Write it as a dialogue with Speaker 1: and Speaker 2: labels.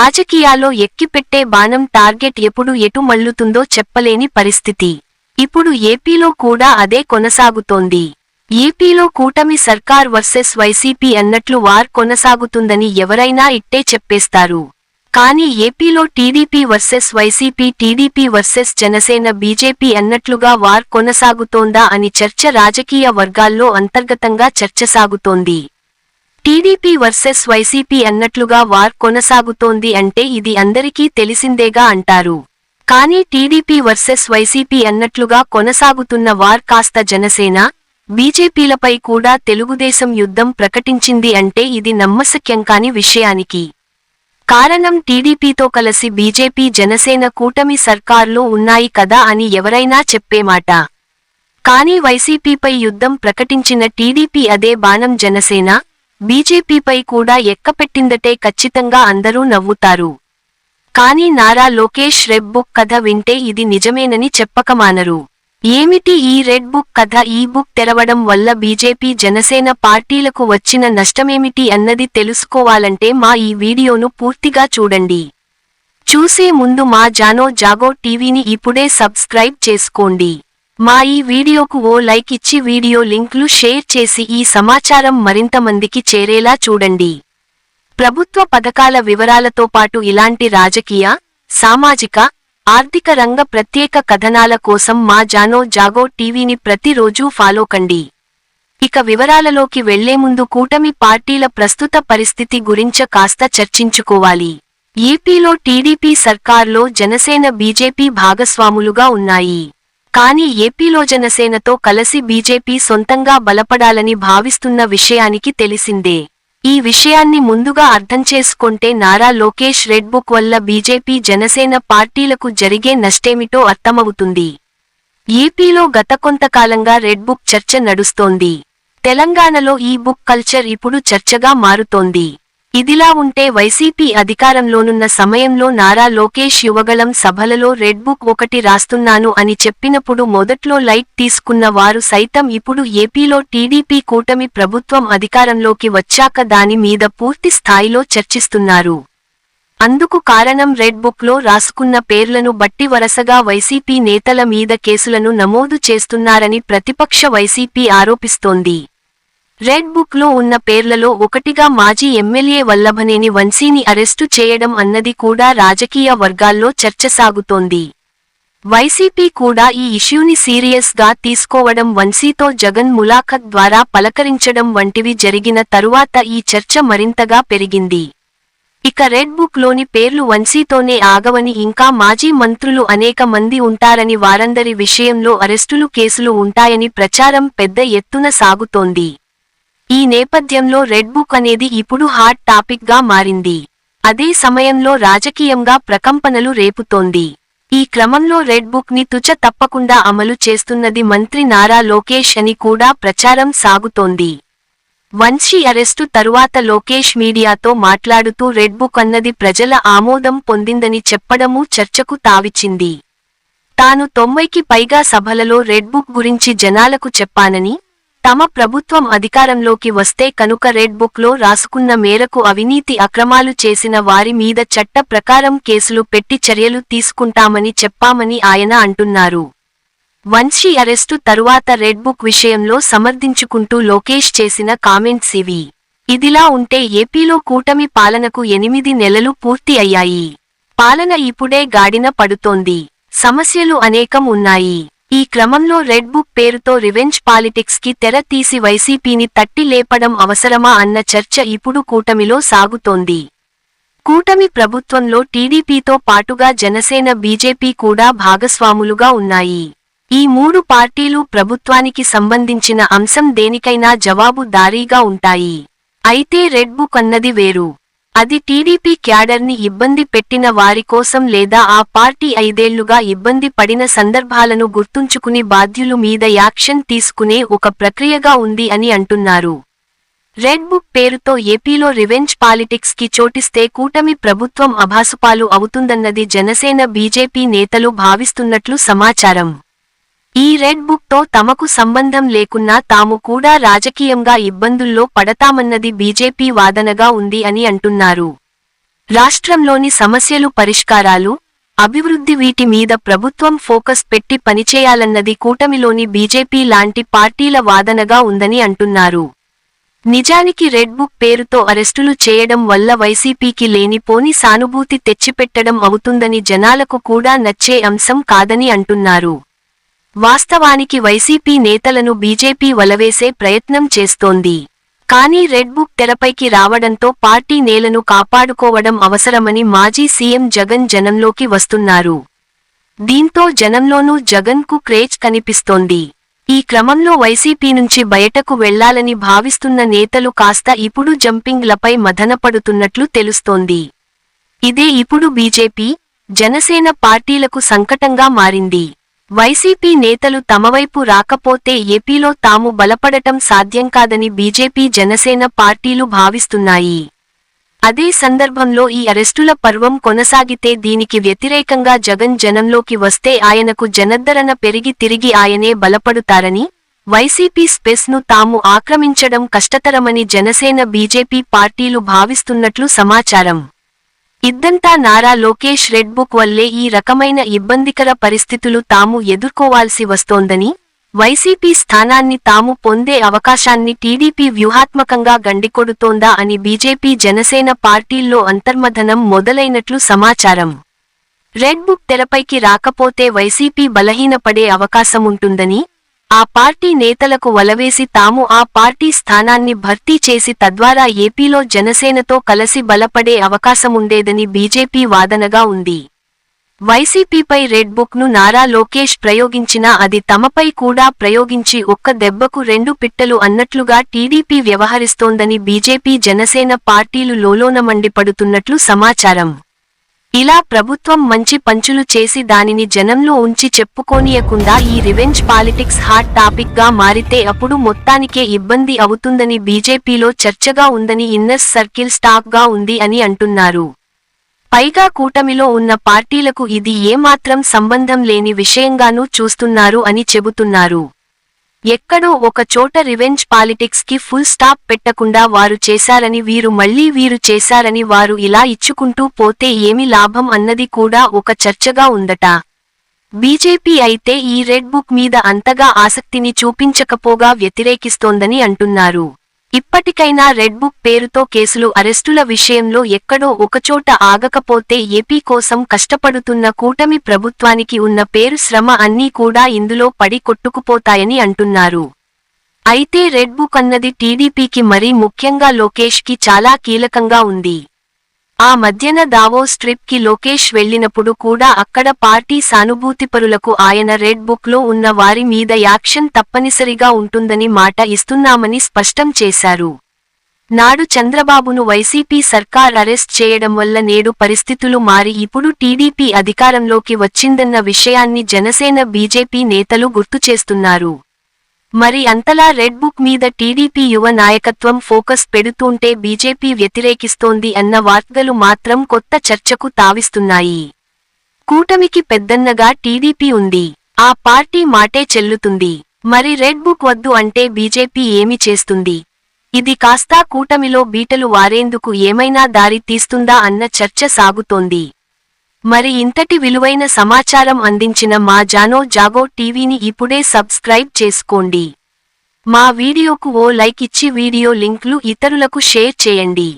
Speaker 1: రాజకీయాల్లో ఎక్కిపెట్టే బాణం టార్గెట్ ఎప్పుడు ఎటు మళ్ళుతుందో చెప్పలేని పరిస్థితి. ఇప్పుడు ఏపీలో కూడా అదే కొనసాగుతోంది. ఏపీలో కూటమి సర్కార్ వర్సెస్ వైసీపీ అన్నట్లు వార్ కొనసాగుతుందని ఎవరైనా ఇట్టే చెప్పేస్తారు. కానీ ఏపీలో TDP versus YCP TDP versus Janasena BJP అన్నట్లుగా వార్ కొనసాగుతోందా అని చర్చ రాజకీయ వర్గాల్లో అంతర్గతంగా చర్చ సాగుతోంది. టీడీపీ వర్సెస్ వైసీపీ అన్నట్లుగా వార్ కొనసాగుతోంది అంటే ఇది అందరికీ తెలిసిందేగా అంటారు. కానీ టీడీపీ వర్సెస్ వైసీపీ అన్నట్లుగా కొనసాగుతున్న వార్ కాస్త జనసేన బీజేపీలపై కూడా తెలుగుదేశం యుద్ధం ప్రకటించింది అంటే ఇది నమ్మశక్యం కాని విషయానికి. కారణం టీడీపీతో కలిసి బీజేపీ జనసేన కూటమి సర్కార్లో ఉన్నాయి కదా అని ఎవరైనా చెప్పేమాట కానీ వైసీపీపై యుద్ధం ప్రకటించిన టీడీపీ అదే బాణం జనసేన బీజేపీపై కూడా ఎక్కపెట్టిందటే ఖచ్చితంగా అందరూ నవ్వుతారు. కానీ నారా లోకేష్ రెడ్ బుక్ కథ వింటే ఇది నిజమేనని చెప్పకమానరు. ఏమిటి ఈ రెడ్ బుక్ కథ? ఈ బుక్ తెరవడం వల్ల బీజేపీ జనసేన పార్టీలకు వచ్చిన నష్టమేమిటి అన్నది తెలుసుకోవాలంటే మా ఈ వీడియోను పూర్తిగా చూడండి. చూసే ముందు మా జానో జాగో టీవీని ఇప్పుడే సబ్స్క్రైబ్ చేసుకోండి. మా ఈ వీడియోకు ఓ లైక్ ఇచ్చి వీడియో లింక్లు షేర్ చేసి ఈ సమాచారం మరింత మందికి చేరేలా చూడండి. ప్రభుత్వ పథకాల వివరాలతో పాటు ఇలాంటి రాజకీయ సామాజిక ఆర్థిక రంగ ప్రత్యేక కథనాల కోసం మా జానో జాగో టీవీని ప్రతిరోజూ ఫాలో కండి. ఇక వివరాలలోకి వెళ్ళే ముందు కూటమి పార్టీల ప్రస్తుత పరిస్థితి గురించ కాస్త చర్చించుకోవాలి. ఏపీలో టీడీపీ సర్కార్లో జనసేన బీజేపీ భాగస్వాములుగా ఉన్నాయి. కానీ ఏపీలో జనసేనతో కలిసి బీజేపీ సొంతంగా బలపడాలని భావిస్తున్న విషయానికి తెలిసిందే. ఈ విషయాన్ని ముందుగా అర్థం చేసుకుంటే నారా లోకేష్ రెడ్ బుక్ వల్ల బీజేపీ జనసేన పార్టీలకు జరిగే నష్టేమిటో అర్థమవుతుంది. ఏపీలో గత కొంతకాలంగా రెడ్ బుక్ చర్చ నడుస్తోంది. తెలంగాణలో ఈ బుక్ కల్చర్ ఇప్పుడు చర్చగా మారుతోంది. ఇదిలా ఉంటే వైసీపీ అధికారంలోనున్న సమయంలో నారా లోకేష్ యువగళం సభలలో రెడ్ బుక్ ఒకటి రాస్తున్నాను అని చెప్పినప్పుడు మొదట్లో లైట్ తీసుకున్న వారు సైతం ఇప్పుడు ఏపీలో టీడీపీ కూటమి ప్రభుత్వం అధికారంలోకి వచ్చాక దాని మీద పూర్తి స్థాయిలో చర్చిస్తున్నారు. అందుకు కారణం రెడ్లో రాసుకున్న పేర్లను బట్టి వరసగా వైసీపీ నేతల మీద కేసులను నమోదు చేస్తున్నారని ప్రతిపక్ష వైసీపీ ఆరోపిస్తోంది. రెడ్ బుక్లో ఉన్న పేర్లలో ఒకటిగా మాజీ ఎమ్మెల్యే వల్లభనేని వంశీని అరెస్టు చేయడం అన్నది కూడా రాజకీయ వర్గాల్లో చర్చ సాగుతోంది. వైసీపీ కూడా ఈ ఇష్యూని సీరియస్గా తీసుకోవడం వంశీతో జగన్ ములాఖత్ ద్వారా పలకరించడం వంటివి జరిగిన తరువాత ఈ చర్చ మరింతగా పెరిగింది. ఇక రెడ్ బుక్లోని పేర్లు వంశీతోనే ఆగవని ఇంకా మాజీ మంత్రులు అనేక మంది ఉంటారని వారందరి విషయంలో అరెస్టులు కేసులు ఉంటాయని ప్రచారం పెద్ద ఎత్తున సాగుతోంది. ఈ నేపథ్యంలో రెడ్ బుక్ అనేది ఇప్పుడు హాట్ టాపిక్గా మారింది. అదే సమయంలో రాజకీయంగా ప్రకంపనలు రేపుతోంది. ఈ క్రమంలో రెడ్ బుక్ని తుచ తప్పకుండా అమలు చేస్తున్నది మంత్రి నారా లోకేష్ అని కూడా ప్రచారం సాగుతోంది. వంశీ అరెస్టు తరువాత లోకేష్ మీడియాతో మాట్లాడుతూ రెడ్ బుక్ అన్నది ప్రజల ఆమోదం పొందిందని చెప్పడమూ చర్చకు తావిచ్చింది. తాను తొంభైకి పైగా సభలలో రెడ్ బుక్ గురించి జనాలకు చెప్పానని తమ ప్రభుత్వం అధికారంలోకి వస్తే కనుక రెడ్ బుక్లో రాసుకున్న మేరకు అవినీతి అక్రమాలు చేసిన వారి మీద చట్ట ప్రకారం కేసులు పెట్టి చర్యలు తీసుకుంటామని చెప్పామని ఆయన అంటున్నారు. వంశీ అరెస్టు తరువాత రెడ్ బుక్ విషయంలో సమర్థించుకుంటూ లోకేష్ చేసిన కామెంట్స్ ఇవి. ఇదిలా ఉంటే ఏపీలో కూటమి పాలనకు ఎనిమిది నెలలు పూర్తి అయ్యాయి. పాలన ఇప్పుడే గాడిన పడుతోంది. సమస్యలు అనేకం ఉన్నాయి. ఈ క్రమంలో రెడ్ బుక్ పేరుతో రివెంజ్ పాలిటిక్స్కి తెర తీసి వైసీపీని తట్టి లేపడం అవసరమా అన్న చర్చ ఇప్పుడు కూటమిలో సాగుతోంది. కూటమి ప్రభుత్వంలో టీడీపీతో పాటుగా జనసేన బీజేపీ కూడా భాగస్వాములుగా ఉన్నాయి. ఈ మూడు పార్టీలు ప్రభుత్వానికి సంబంధించిన అంశం దేనికైనా జవాబుదారీగా ఉంటాయి. అయితే రెడ్ బుక్ అన్నది వేరు. అది టీడీపీ క్యాడర్ని ఇబ్బంది పెట్టిన వారి కోసం లేదా ఆ పార్టీ ఐదేళ్ళుగా ఇబ్బంది పడిన సందర్భాలను గుర్తుంచుకుని బాధ్యులు మీద యాక్షన్ తీసుకునే ఒక ప్రక్రియగా ఉంది అని అంటున్నారు. రెడ్ బుక్ పేరుతో ఏపీలో రివెంజ్ పాలిటిక్స్కి చోటిస్తే కూటమి ప్రభుత్వం అభాసుపాలు అవుతుందన్నది జనసేన బీజేపీ నేతలు భావిస్తున్నట్లు సమాచారం. ఈ రెడ్ బుక్తో తమకు సంబంధం లేకున్నా తాము కూడా రాజకీయంగా ఇబ్బందుల్లో పడతామన్నది బీజేపీ వాదనగా ఉంది అని అంటున్నారు. రాష్ట్రంలోని సమస్యలు పరిష్కారాలు అభివృద్ధి వీటి మీద ప్రభుత్వం ఫోకస్ పెట్టి పనిచేయాలన్నది కూటమిలోని బీజేపీ లాంటి పార్టీల వాదనగా ఉందని అంటున్నారు. నిజానికి రెడ్ బుక్ పేరుతో అరెస్టులు చేయడం వల్ల వైసీపీకి లేనిపోని సానుభూతి తెచ్చిపెట్టడం అవుతుందని జనాలకు కూడా నచ్చే అంశం కాదని అంటున్నారు. వాస్తవానికి వైసీపీ నేతలను బీజేపీ వలవేసే ప్రయత్నం చేస్తోంది. కానీ రెడ్ బుక్ తెరపైకి రావడంతో పార్టీ నేలను కాపాడుకోవడం అవసరమని మాజీ సీఎం జగన్ జనంలోకి వస్తున్నారు. దీంతో జనంలోనూ జగన్కు క్రేజ్ కనిపిస్తోంది. ఈ క్రమంలో వైసీపీ నుంచి బయటకు వెళ్ళాలని భావిస్తున్న నేతలు కాస్త ఇప్పుడు జంపింగ్లపై మదనపడుతున్నట్లు తెలుస్తోంది. ఇదే ఇప్పుడు బీజేపీ జనసేన పార్టీలకు సంకటంగా మారింది. వైసీపీ నేతలు తమవైపు రాకపోతే ఏపీలో తాము బలపడటం సాధ్యం కాదని బీజేపీ జనసేన పార్టీలు భావిస్తున్నాయి. అదే సందర్భంలో ఈ అరెస్టుల పర్వం కొనసాగితే దీనికి వ్యతిరేకంగా జగన్ జనంలోకి వస్తే ఆయనకు జనద్దరణ పెరిగి తిరిగి ఆయనే బలపడుతారని వైసీపీ స్పేస్ను తాము ఆక్రమించడం కష్టతరమని జనసేన బీజేపీ పార్టీలు భావిస్తున్నట్లు సమాచారం. ఇద్దంతా నారా లోకేష్ రెడ్ బుక్ వల్లే ఈ రకమైన ఇబ్బందికర పరిస్థితులు తాము ఎదుర్కోవాల్సి వస్తోందని వైసీపీ స్థానాన్ని తాము పొందే అవకాశాన్ని టీడీపీ వ్యూహాత్మకంగా గండికొడుతోందా అని బీజేపీ జనసేన పార్టీల్లో అంతర్మథనం మొదలైనట్లు సమాచారం. రెడ్ బుక్ తెరపైకి రాకపోతే వైసీపీ బలహీనపడే అవకాశముంటుందని ఆ పార్టీ నేతలకు వలవేసి తాము ఆ పార్టీ స్థానాన్ని భర్తీ చేసి తద్వారా ఏపీలో జనసేనతో కలసి బలపడే అవకాశముండేదని బీజేపీ వాదనగా ఉంది. వైసీపీపై రెడ్ బుక్ను నారా లోకేష్ ప్రయోగించినా అది తమపై కూడా ప్రయోగించి ఒక్క దెబ్బకు రెండు పిట్టలు అన్నట్లుగా టీడీపీ వ్యవహరిస్తోందని బీజేపీ జనసేన పార్టీలు లోలోన మండిపడుతున్నట్లు సమాచారం. ఇలా ప్రభుత్వం మంచి పంచులు చేసి దానిని జనంలో ఉంచి చెప్పుకోనియకుండా ఈ రివెంజ్ పాలిటిక్స్ హాట్ టాపిక్గా మారితే అప్పుడు మొత్తానికే ఇబ్బంది అవుతుందని బీజేపీలో చర్చగా ఉందని ఇన్నర్ సర్కిల్ స్టాక్గా ఉంది అని అంటున్నారు. పైగా కూటమిలో ఉన్న పార్టీలకు ఇది ఏమాత్రం సంబంధం లేని విషయంగానూ చూస్తున్నారు అని చెబుతున్నారు. ఎక్కడో ఒక చోట రివెంజ్ పాలిటిక్స్కి ఫుల్ స్టాప్ పెట్టకుండా వారు చేశారని వీరు మళ్ళీ వీరు చేశారని వారు ఇలా ఇచ్చుకుంటూ పోతే ఏమి లాభం అన్నది కూడా ఒక చర్చగా ఉందట. బీజేపీ అయితే ఈ రెడ్ బుక్ మీద అంతగా ఆసక్తిని చూపించకపోగా వ్యతిరేకిస్తోందని అంటున్నారు. ఇప్పటికైనా రెడ్ బుక్ పేరుతో కేసులు అరెస్టుల విషయంలో ఎక్కడో ఒకచోట ఆగకపోతే ఏపీ కోసం కష్టపడుతున్న కూటమి ప్రభుత్వానికి ఉన్న పేరు శ్రమ అన్నీ కూడా ఇందులో పడి కొట్టుకుపోతాయని అంటున్నారు. అయితే రెడ్ బుక్ అన్నది టీడీపీకి మరీ ముఖ్యంగా లోకేష్కి చాలా కీలకంగా ఉంది. ఆ మధ్యన దావో స్ట్రిప్కి లోకేష్ వెళ్ళినప్పుడు కూడా అక్కడ పార్టీ సానుభూతిపరులకు ఆయన రెడ్ బుక్లో ఉన్న వారి మీద యాక్షన్ తప్పనిసరిగా ఉంటుందని మాట ఇస్తున్నామని స్పష్టం చేశారు. నాడు చంద్రబాబును వైసీపీ సర్కార్ అరెస్ట్ చేయడం వల్ల నేడు పరిస్థితులు మారి ఇప్పుడు టీడీపీ అధికారంలోకి వచ్చిందన్న విషయాన్ని జనసేన బీజేపీ నేతలు గుర్తు చేస్తున్నారు. మరి అంతలా రెడ్ బుక్ మీద టీడీపీ యువ నాయకత్వం ఫోకస్ పెడుతుంటే బీజేపీ వ్యతిరేకిస్తోంది అన్న వార్తలు మాత్రం కొత్త చర్చకు తావిస్తున్నాయి. కూటమికి పెద్దన్నగా టీడీపీ ఉంది. ఆ పార్టీ మాటే చెల్లుతుంది. మరి రెడ్ బుక్ వద్దు అంటే బీజేపీ ఏమి చేస్తుంది? ఇది కాస్తా కూటమిలో బీటలు వారేందుకు ఏమైనా దారి తీస్తుందా అన్న చర్చ సాగుతోంది. మరి ఇంతటి విలువైన సమాచారం అందించిన మా జానో జాగో టీవీని ఇప్పుడే సబ్స్క్రైబ్ చేసుకోండి. మా వీడియోకు ఓ లైక్ ఇచ్చి వీడియో లింక్లు ఇతరులకు షేర్ చేయండి.